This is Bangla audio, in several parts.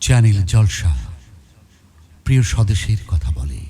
চ্যানেল জলসা। প্রিয় স্বদেশের কথা বলে।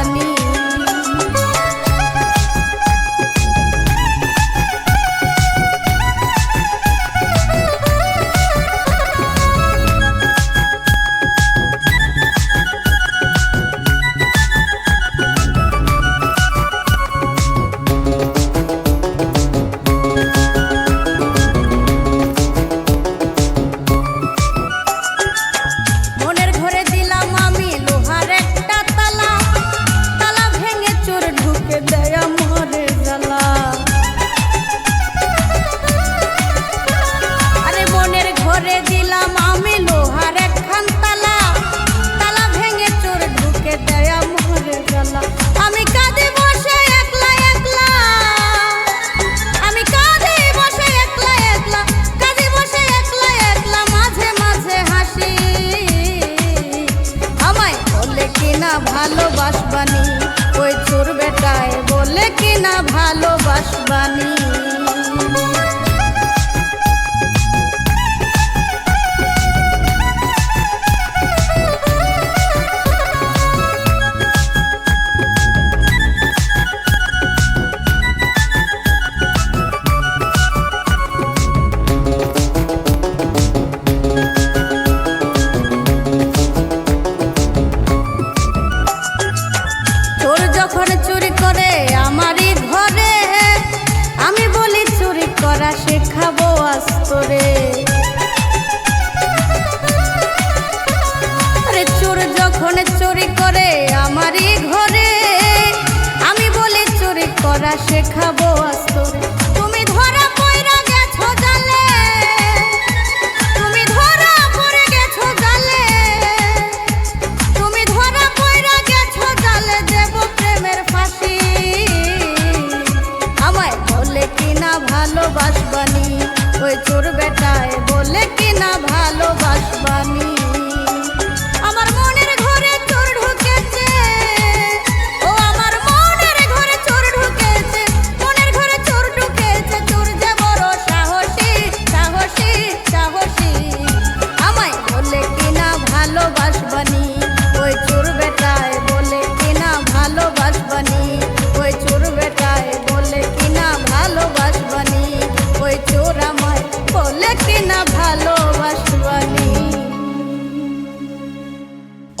কিনা ভালোবাসবানি? ওই চোর বেটায় বলে কিনা ভালোবাসবানি? শেখাবো আস্তরে। যখন চুরি করে আমারই ঘরে, আমি বলি চুরি করা শেখাবো আস্তরে। তুমি ধরা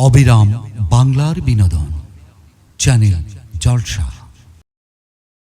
অবিরাম বাংলার বিনোদন চ্যানেল জলসা।